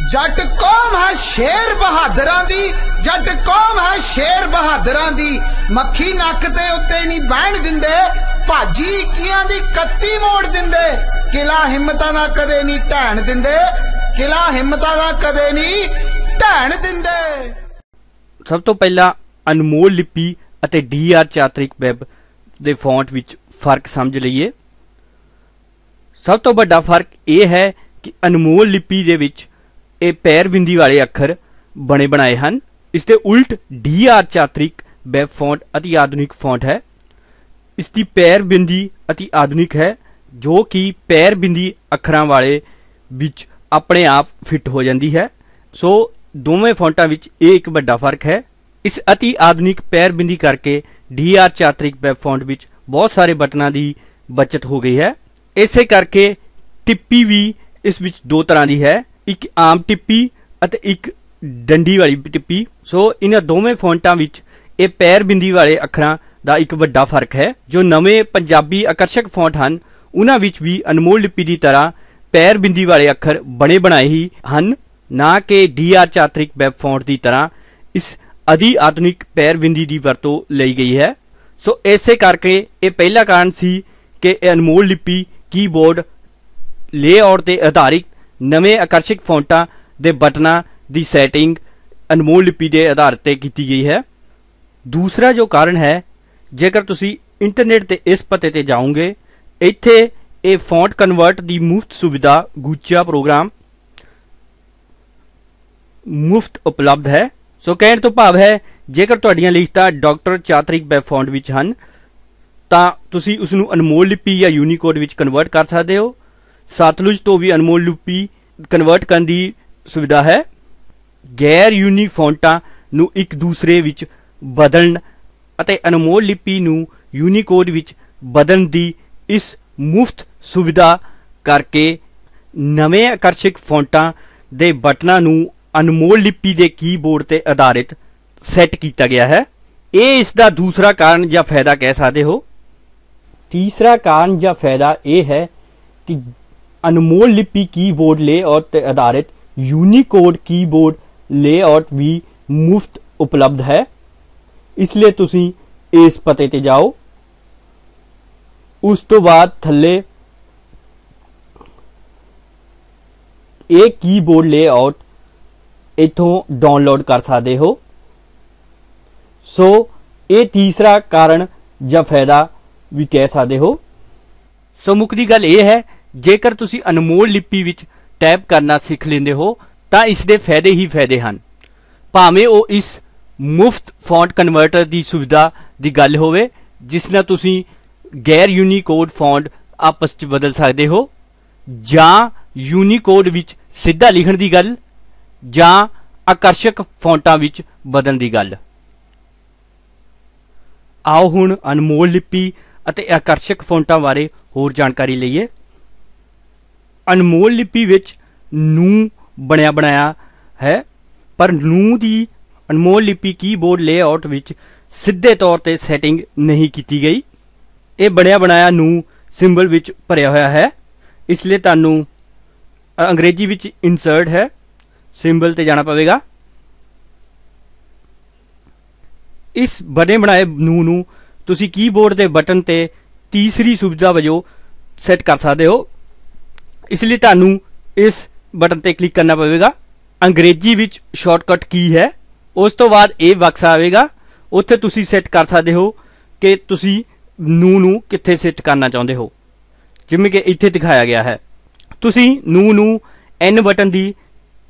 ਜੱਟ ਕੌਮ ਹੈ ਸ਼ੇਰ ਬਹਾਦਰਾਂ ਦੀ, ਜੱਟ ਕੌਮ ਹੈ ਸ਼ੇਰ ਬਹਾਦਰਾਂ ਦੀ। ਮੱਖੀ ਨੱਕ ਤੇ ਉੱਤੇ ਨਹੀਂ ਬਹਿਣ ਦਿੰਦੇ, ਭਾਜੀ ਕੀਆਂ ਦੀ ਕੱਤੀ ਮੋੜ ਦਿੰਦੇ। ਕਿਲਾ ਹਿੰਮਤਾਂ ਦਾ ਕਦੇ ਨਹੀਂ ਢਹਿਣ ਦਿੰਦੇ, ਕਿਲਾ ਹਿੰਮਤਾਂ ਦਾ ਕਦੇ ਨਹੀਂ ਢਹਿਣ ਦਿੰਦੇ। ਸਭ ਤੋਂ ਪਹਿਲਾਂ ਅਨਮੋਲ ਲਿਪੀ ਅਤੇ ਡੀਆਰ ਚਾਤਰਿਕ ਵੈਬ ਦੇ ਫੌਂਟ ਵਿੱਚ ਫ਼ਰਕ ਸਮਝ ਲਈਏ। ਸਭ ਤੋਂ ਵੱਡਾ ਫ਼ਰਕ ਇਹ ਹੈ ਕਿ ਅਨਮੋਲ ਲਿਪੀ ਦੇ ਵਿੱਚ ਇਹ ਪੈਰ ਬਿੰਦੀ ਵਾਲੇ ਅੱਖਰ ਬਣੇ ਬਣਾਏ ਹਨ। ਇਸ ਦੇ ਉਲਟ ਡੀਆਰ ਚਾਤਰਿਕ ਵੈਬ ਫੌਂਟ ਅਤੀ ਆਧੁਨਿਕ ਫੌਂਟ ਹੈ। ਇਸ ਦੀ ਪੈਰ ਬਿੰਦੀ ਅਤੀ ਆਧੁਨਿਕ ਹੈ, ਜੋ ਕਿ ਪੈਰ ਬਿੰਦੀ ਅੱਖਰਾਂ ਵਾਲੇ ਵਿੱਚ ਆਪਣੇ ਆਪ ਫਿੱਟ ਹੋ ਜਾਂਦੀ ਹੈ। ਸੋ ਦੋਵੇਂ ਫੌਂਟਾਂ ਵਿੱਚ ਇਹ ਇੱਕ ਵੱਡਾ ਫ਼ਰਕ ਹੈ। ਇਸ ਅਤੀ ਆਧੁਨਿਕ ਪੈਰ ਬਿੰਦੀ ਕਰਕੇ ਡੀਆਰ ਚਾਤਰਿਕ ਵੈਬ ਫੌਂਟ ਵਿੱਚ ਬਹੁਤ ਸਾਰੇ ਬਟਨਾਂ ਦੀ ਬਚਤ ਹੋ ਗਈ ਹੈ। ਇਸੇ ਕਰਕੇ ਟਿੱਪੀ ਵੀ ਇਸ ਵਿੱਚ ਦੋ ਤਰ੍ਹਾਂ ਦੀ ਹੈ। ਇੱਕ ਆਮ ਟਿੱਪੀ ਅਤੇ ਇੱਕ ਡੰਡੀ ਵਾਲੀ ਟਿੱਪੀ। ਸੋ ਇਹਨਾਂ ਦੋਵੇਂ ਫੌਂਟਾਂ ਵਿੱਚ ਇਹ ਪੈਰ ਬਿੰਦੀ ਵਾਲੇ ਅੱਖਰਾਂ ਦਾ ਇੱਕ ਵੱਡਾ ਫ਼ਰਕ ਹੈ। ਜੋ ਨਵੇਂ ਪੰਜਾਬੀ ਆਕਰਸ਼ਕ ਫੌਂਟ ਹਨ, ਉਹਨਾਂ ਵਿੱਚ ਵੀ ਅਨਮੋਲ ਲਿਪੀ ਦੀ ਤਰ੍ਹਾਂ ਪੈਰ ਬਿੰਦੀ ਵਾਲੇ ਅੱਖਰ ਬਣੇ ਬਣਾਏ ਹੀ ਹਨ। ਨਾ ਕਿ ਡੀਆਰ ਚਾਤਰਿਕ ਵੈਬ ਫੌਂਟ ਦੀ ਤਰ੍ਹਾਂ ਇਸ ਅਧੀ ਆਧੁਨਿਕ ਪੈਰ ਬਿੰਦੀ ਦੀ ਵਰਤੋਂ ਲਈ ਗਈ ਹੈ। ਸੋ ਇਸੇ ਕਰਕੇ ਇਹ ਪਹਿਲਾ ਕਾਰਨ ਸੀ ਕਿ ਇਹ ਅਨਮੋਲ ਲਿਪੀ, ਕੀਬੋਰਡ ਲੇਆਊਟ ਤੇ ਆਧਾਰਿਤ ਨਵੇਂ ਆਕਰਸ਼ਕ ਫੌਂਟਾਂ ਦੇ ਬਟਨਾਂ ਦੀ ਸੈਟਿੰਗ ਅਨਮੋਲ ਲਿਪੀ ਦੇ ਆਧਾਰ ਤੇ ਕੀਤੀ ਗਈ ਹੈ। ਦੂਸਰਾ ਜੋ ਕਾਰਨ ਹੈ, ਜੇਕਰ ਤੁਸੀਂ ਇੰਟਰਨੈਟ ਤੇ ਇਸ ਪਤੇ ਤੇ ਜਾਓਗੇ, ਇੱਥੇ ਇਹ ਫੌਂਟ ਕਨਵਰਟ ਦੀ ਮੁਫਤ ਸੁਵਿਧਾ ਗੁੱਚਾ ਪ੍ਰੋਗਰਾਮ ਮੁਫਤ ਉਪਲਬਧ ਹੈ। ਸੋ ਕਹਿਣ ਤੋਂ ਭਾਵ ਹੈ, ਜੇਕਰ ਤੁਹਾਡੀਆਂ ਲਿਖਤਾਂ ਡਾਕਟਰ ਚਾਤਰਿਕ ਵੈਬ ਫੌਂਟ ਵਿੱਚ ਹਨ, ਤਾਂ ਤੁਸੀਂ ਉਸ ਨੂੰ ਅਨਮੋਲ ਲਿਪੀ ਜਾਂ ਯੂਨੀਕੋਡ ਵਿੱਚ ਕਨਵਰਟ ਕਰ ਸਕਦੇ ਹੋ। ਸਤਲੁਜ ਤੋਂ ਵੀ ਅਨਮੋਲ ਲਿਪੀ ਕਨਵਰਟ ਕਰਨ ਦੀ ਸੁਵਿਧਾ ਹੈ। ਗੈਰ ਯੂਨੀ ਫੌਂਟਾਂ ਨੂੰ ਇੱਕ ਦੂਸਰੇ ਵਿੱਚ ਬਦਲਣ ਅਤੇ ਅਨਮੋਲ ਲਿਪੀ ਨੂੰ ਯੂਨੀਕੋਡ ਵਿੱਚ ਬਦਲਣ ਦੀ ਇਸ ਮੁਫਤ ਸੁਵਿਧਾ ਕਰਕੇ ਨਵੇਂ ਆਕਰਸ਼ਕ ਫੌਂਟਾਂ ਦੇ ਬਟਨਾਂ ਨੂੰ ਅਨਮੋਲ ਲਿਪੀ ਦੇ ਕੀਬੋਰਡ ਤੇ ਆਧਾਰਿਤ ਸੈੱਟ ਕੀਤਾ ਗਿਆ ਹੈ। ਇਹ ਇਸ ਦਾ ਦੂਸਰਾ ਕਾਰਨ ਜਾਂ ਫਾਇਦਾ ਕਹਿ ਸਕਦੇ ਹੋ? ਤੀਸਰਾ ਕਾਰਨ ਜਾਂ ਫਾਇਦਾ ਇਹ ਹੈ ਕਿ ਅਨਮੋਲ ਲਿਪੀ ਕੀਬੋਰਡ ਲੇਆਊਟ ਤੇ ਆਧਾਰਿਤ ਯੂਨੀਕੋਡ ਕੀਬੋਰਡ ਲੇਆਊਟ ਵੀ ਮੁਫਤ ਉਪਲਬਧ ਹੈ। ਇਸ ਲਈ ਤੁਸੀਂ ਇਸ ਪਤੇ ਤੇ ਜਾਓ। ਉਸ ਤੋਂ ਬਾਅਦ ਥੱਲੇ ਇਹ ਕੀਬੋਰਡ ਲੇਆਊਟ ਇਥੋਂ ਡਾਊਨਲੋਡ ਕਰ ਸਕਦੇ ਹੋ। ਸੋ ਇਹ ਤੀਸਰਾ ਕਾਰਨ ਜਾਂ ਫਾਇਦਾ ਵੀ ਕਹਿ ਸਕਦੇ ਹੋ। ਸੋ ਮੁੱਖ ਦੀ ਗੱਲ ਇਹ ਹੈ ਜੇਕਰ ਤੁਸੀਂ ਅਨਮੋਲ ਲਿਪੀ ਵਿੱਚ ਟਾਈਪ ਕਰਨਾ ਸਿੱਖ ਲੈਂਦੇ ਹੋ, ਤਾਂ ਇਸ ਦੇ ਫਾਇਦੇ ਹੀ ਫਾਇਦੇ ਹਨ। ਭਾਵੇਂ ਉਹ ਇਸ ਮੁਫਤ ਫੌਂਟ ਕਨਵਰਟਰ ਦੀ ਸੁਵਿਧਾ ਦੀ ਗੱਲ ਹੋਵੇ, ਜਿਸ ਨਾਲ ਤੁਸੀਂ ਗੈਰ ਯੂਨੀਕੋਡ ਫੌਂਟ ਆਪਸ ਵਿੱਚ ਬਦਲ ਸਕਦੇ ਹੋ, ਜਾਂ ਯੂਨੀਕੋਡ ਵਿੱਚ ਸਿੱਧਾ ਲਿਖਣ ਦੀ ਗੱਲ, ਜਾਂ ਆਕਰਸ਼ਕ ਫੌਂਟਾਂ ਵਿੱਚ ਬਦਲਣ ਦੀ ਗੱਲ। ਆਓ ਹੁਣ ਅਨਮੋਲ ਲਿਪੀ ਅਤੇ ਆਕਰਸ਼ਕ ਫੌਂਟਾਂ ਬਾਰੇ ਹੋਰ ਜਾਣਕਾਰੀ ਲਈਏ। ਅਨਮੋਲ ਲਿਪੀ ਵਿੱਚ ਨੂੰ ਬਣਿਆ ਬਣਾਇਆ ਹੈ। ਪਰ ਨੂੰ ਦੀ ਅਨਮੋਲ ਲਿਪੀ ਕੀਬੋਰਡ ਲੇਆਊਟ ਵਿੱਚ ਸਿੱਧੇ ਤੌਰ ਤੇ ਸੈਟਿੰਗ ਨਹੀਂ ਕੀਤੀ ਗਈ। ਇਹ ਬਣਿਆ ਬਣਾਇਆ ਨੂੰ ਸਿੰਬਲ ਵਿੱਚ ਭਰਿਆ ਹੋਇਆ ਹੈ। ਇਸ ਲਈ ਤੁਹਾਨੂੰ ਅੰਗਰੇਜ਼ੀ ਵਿੱਚ ਇਨਸਰਟ ਹੈ। ਸਿੰਬਲ ਤੇ ਜਾਣਾ ਪਵੇਗਾ। ਇਸ ਬਣੇ ਬਣਾਏ ਨੂੰ ਨੂੰ ਤੁਸੀਂ ਕੀਬੋਰਡ ਦੇ ਬਟਨ ਤੇ ਤੀਸਰੀ ਸੁਵਿਧਾ ਵਜੋਂ ਸੈੱਟ ਕਰ ਸਕਦੇ ਹੋ। ਇਸ ਲਈ ਤੁਹਾਨੂੰ ਇਸ ਬਟਨ ਤੇ ਕਲਿੱਕ ਕਰਨਾ ਪਵੇਗਾ। ਅੰਗਰੇਜ਼ੀ ਵਿੱਚ ਸ਼ਾਰਟਕਟ ਕੀ ਹੈ, ਉਸ ਤੋਂ ਬਾਅਦ ਇਹ ਬਕਸ ਆਵੇਗਾ। ਉੱਥੇ ਤੁਸੀਂ ਸੈੱਟ ਕਰ ਸਕਦੇ ਹੋ ਕਿ ਤੁਸੀਂ ਨੂੰ ਨੂੰ ਕਿੱਥੇ ਸੈੱਟ ਕਰਨਾ ਚਾਹੁੰਦੇ ਹੋ। ਜਿਵੇਂ ਕਿ ਇੱਥੇ ਦਿਖਾਇਆ ਗਿਆ ਹੈ। ਤੁਸੀਂ ਨੂੰ ਨੂੰ ਐਨ ਬਟਨ ਦੀ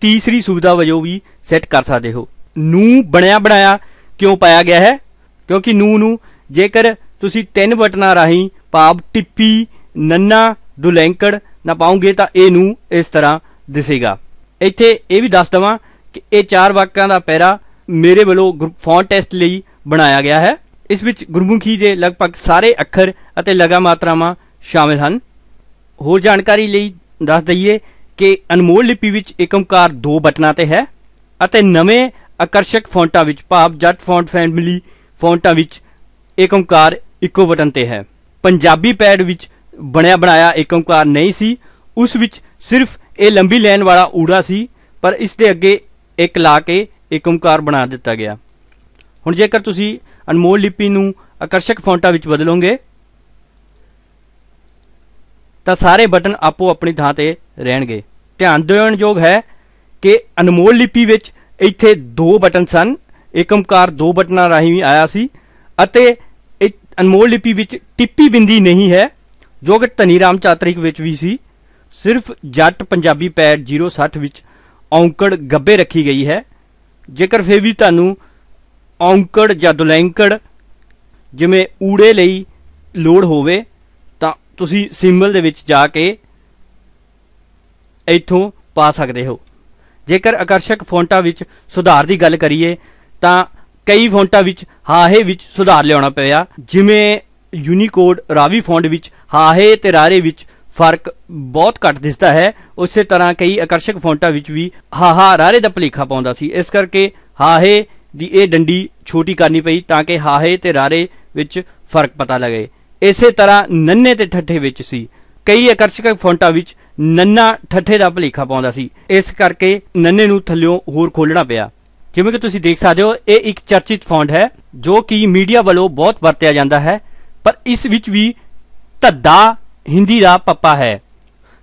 ਤੀਸਰੀ ਸੁਵਿਧਾ ਵਜੋਂ ਵੀ ਸੈੱਟ ਕਰ ਸਕਦੇ ਹੋ। ਨੂੰ ਬਣਿਆ ਬਣਾਇਆ ਕਿਉਂ ਪਾਇਆ ਗਿਆ ਹੈ? ਕਿਉਂਕਿ ਨੂੰ ਨੂੰ ਜੇਕਰ ਤੁਸੀਂ ਤਿੰਨ ਬਟਨਾਂ ਰਾਹੀਂ ਭਾਵ ਟਿੱਪੀ, ਨੰਨਾ, ਦੁਲੈਂਕੜ ਨਾ ਪਾਉਂਗੇ ਤਾਂ ਇਹ ਨੂੰ ਇਸ ਤਰ੍ਹਾਂ ਦਿਸੇਗਾ। ਇੱਥੇ ਇਹ ਵੀ ਦੱਸ ਦਵਾਂ ਕਿ ਇਹ ਚਾਰ ਵਾਕਾਂ ਦਾ ਪੈਰਾ ਮੇਰੇ ਵੱਲੋਂ ਫੌਂਟ ਟੈਸਟ ਲਈ ਬਣਾਇਆ ਗਿਆ ਹੈ। ਇਸ ਵਿੱਚ ਗੁਰਮੁਖੀ ਦੇ ਲਗਭਗ ਸਾਰੇ ਅੱਖਰ ਅਤੇ ਲਗਾ ਮਾਤਰਾਵਾਂ ਸ਼ਾਮਿਲ ਹਨ। ਹੋਰ ਜਾਣਕਾਰੀ ਲਈ ਦੱਸ ਦਈਏ ਕਿ ਅਨਮੋਲ ਲਿਪੀ ਵਿੱਚ ਏਕ ਓੰਕਾਰ ਦੋ ਬਟਨਾਂ ਤੇ ਹੈ ਅਤੇ ਨਵੇਂ ਆਕਰਸ਼ਕ ਫੌਂਟਾਂ ਵਿੱਚ ਭਾਵ ਜੱਟ ਫੌਂਟ ਫੈਮਿਲੀ ਫੌਂਟਾਂ ਵਿੱਚ ਏਕ ਓੰਕਾਰ ਇੱਕੋ ਬਟਨ ਤੇ ਹੈ। ਪੰਜਾਬੀ ਪੈਡ ਵਿੱਚ ਬਣਿਆ ਬਣਾਇਆ ਏਕ ਓੰਕਾਰ ਨਹੀਂ ਸੀ, ਉਸ ਵਿੱਚ ਸਿਰਫ ਇਹ ਲੰਬੀ ਲੈਣ ਵਾਲਾ ਊੜਾ ਸੀ, ਪਰ ਇਸ ਦੇ ਅੱਗੇ ਇੱਕ ਲਾ ਕੇ ਇੱਕ ਓਮਕਾਰ ਬਣਾ ਦਿੱਤਾ ਗਿਆ। ਹੁਣ ਜੇਕਰ ਤੁਸੀਂ ਅਨਮੋਲ ਲਿਪੀ ਨੂੰ ਆਕਰਸ਼ਕ ਫੌਂਟਾਂ ਵਿੱਚ ਬਦਲੋਗੇ, ਤਾਂ ਸਾਰੇ ਬਟਨ ਆਪੋ ਆਪਣੀ ਥਾਂ ਤੇ ਰਹਿਣਗੇ। ਧਿਆਨ ਦੇਣਯੋਗ ਹੈ ਕਿ ਅਨਮੋਲ ਲਿਪੀ ਵਿੱਚ ਇੱਥੇ ਦੋ ਬਟਨ ਸਨ, ਇੱਕ ਓਮਕਾਰ ਦੋ ਬਟਨਾਂ ਰਾਹੀਂ ਵੀ ਆਇਆ ਸੀ, ਅਤੇ ਇਹ ਅਨਮੋਲ ਲਿਪੀ ਵਿੱਚ ਟਿੱਪੀ ਬਿੰਦੀ ਨਹੀਂ ਹੈ ਜੋ ਕਿ ਧਨੀ ਰਾਮ ਚਾਤਰਿਕ ਵਿੱਚ ਵੀ ਸੀ, ਸਿਰਫ ਜੱਟ ਪੰਜਾਬੀ ਪੈਡ 060 ਵਿੱਚ ਔਂਕੜ ਗੱਬੇ ਰੱਖੀ ਗਈ ਹੈ। ਜੇਕਰ ਫੇਰ ਵੀ ਤੁਹਾਨੂੰ ਔਂਕੜ ਜਾਂ ਦੁਲੈਂਕੜ ਜਿਵੇਂ ਊੜੇ ਲਈ ਲੋੜ ਹੋਵੇ, ਤਾਂ ਤੁਸੀਂ ਸਿੰਬਲ ਦੇ ਵਿੱਚ ਜਾ ਕੇ ਇੱਥੋਂ ਪਾ ਸਕਦੇ ਹੋ। ਜੇਕਰ ਆਕਰਸ਼ਕ ਫੌਂਟਾਂ ਵਿੱਚ ਸੁਧਾਰ ਦੀ ਗੱਲ ਕਰੀਏ, ਤਾਂ ਕਈ ਫੌਂਟਾਂ ਵਿੱਚ ਹਾਹੇ ਵਿੱਚ ਸੁਧਾਰ ਲਿਆਉਣਾ ਪਿਆ, ਜਿਵੇਂ ਯੂਨੀਕੋਡ ਰਾਵੀ ਫੌਂਟ ਵਿੱਚ, ਹਾਹੇ ਤੇ ਰਾਰੇ ਵਿੱਚ ਫ਼ਰਕ ਬਹੁਤ ਘੱਟ ਦਿਸਦਾ ਹੈ। ਉਸੇ ਤਰ੍ਹਾਂ ਕਈ ਆਕਰਸ਼ਕ ਫੌਂਟਾਂ ਵਿੱਚ ਵੀ ਹਾਹਾ ਰਾਰੇ ਦਾ ਭਲੇਖਾ ਪਾਉਂਦਾ ਸੀ। ਇਸ ਕਰਕੇ ਹਾਹੇ ਦੀ ਇਹ ਡੰਡੀ ਛੋਟੀ ਕਰਨੀ ਪਈ ਤਾਂ ਕਿ ਹਾਹੇ ਤੇ ਰਾਰੇ ਵਿੱਚ ਫ਼ਰਕ ਪਤਾ ਲੱਗੇ। ਇਸੇ ਤਰ੍ਹਾਂ ਨੰਨੇ ਤੇ ਠੱਠੇ ਵਿੱਚ ਸੀ। ਕਈ ਆਕਰਸ਼ਕ ਫੌਂਟਾਂ ਵਿੱਚ ਨੰਨਾ ਠੱਠੇ ਦਾ ਭਲੇਖਾ ਪਾਉਂਦਾ ਸੀ। ਇਸ ਕਰਕੇ ਨੰਨੇ ਨੂੰ ਥੱਲਿਓਂ ਹੋਰ ਖੋਲਣਾ ਪਿਆ। ਜਿਵੇਂ ਕਿ ਤੁਸੀਂ ਦੇਖ ਸਕਦੇ ਹੋ, ਇਹ ਇੱਕ ਚਰਚਿਤ ਫੌਂਟ ਹੈ, ਜੋ ਕਿ ਮੀਡੀਆ ਵੱਲੋਂ ਬਹੁਤ ਵਰਤਿਆ ਜਾਂਦਾ ਹੈ। ਪਰ ਇਸ ਵਿੱਚ ਵੀ ਧੱਦਾ ਹਿੰਦੀ ਦਾ ਪੱਪਾ ਹੈ।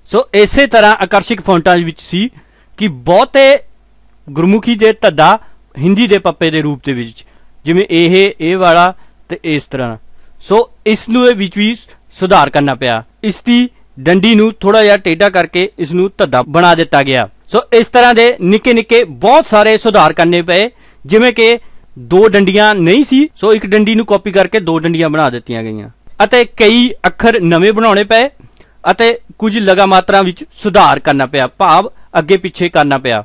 ਸੋ ਇਸੇ ਤਰ੍ਹਾਂ ਆਕਰਸ਼ਕ ਫੌਂਟਾਂ ਵਿੱਚ ਸੀ ਕਿ ਬਹੁਤੇ ਗੁਰਮੁਖੀ ਦੇ ਧੱਦਾ ਹਿੰਦੀ ਦੇ ਪੱਪੇ ਦੇ ਰੂਪ ਦੇ ਵਿੱਚ, ਜਿਵੇਂ ਇਹ ਇਹ ਵਾਲਾ ਤੇ ਇਸ ਤਰ੍ਹਾਂ। ਸੋ ਇਸ ਨੂੰ ਇਹ ਵਿੱਚ ਵੀ ਸੁਧਾਰ ਕਰਨਾ ਪਿਆ। ਇਸ ਦੀ ਡੰਡੀ ਨੂੰ ਥੋੜਾ ਜਿਹਾ ਟੇਢਾ ਕਰਕੇ ਇਸ ਨੂੰ ਧੱਦਾ ਬਣਾ ਦਿੱਤਾ ਗਿਆ। ਸੋ ਇਸ ਤਰ੍ਹਾਂ ਦੇ ਨਿੱਕੇ ਨਿੱਕੇ ਬਹੁਤ ਸਾਰੇ ਸੁਧਾਰ ਕਰਨੇ ਪਏ, ਜਿਵੇਂ ਕਿ ਦੋ ਡੰਡੀਆਂ ਨਹੀਂ ਸੀ, ਸੋ ਇੱਕ ਡੰਡੀ ਨੂੰ ਕਾਪੀ ਕਰਕੇ ਦੋ ਡੰਡੀਆਂ ਬਣਾ ਦਿੱਤੀਆਂ ਗਈਆਂ। ਅਤੇ ਕਈ ਅੱਖਰ ਨਵੇਂ ਬਣਾਉਣੇ ਪਏ ਅਤੇ ਕੁਝ ਲਗਾ ਮਾਤਰਾ ਵਿੱਚ ਸੁਧਾਰ ਕਰਨਾ ਪਿਆ, ਭਾਵ ਅੱਗੇ ਪਿੱਛੇ ਕਰਨਾ ਪਿਆ।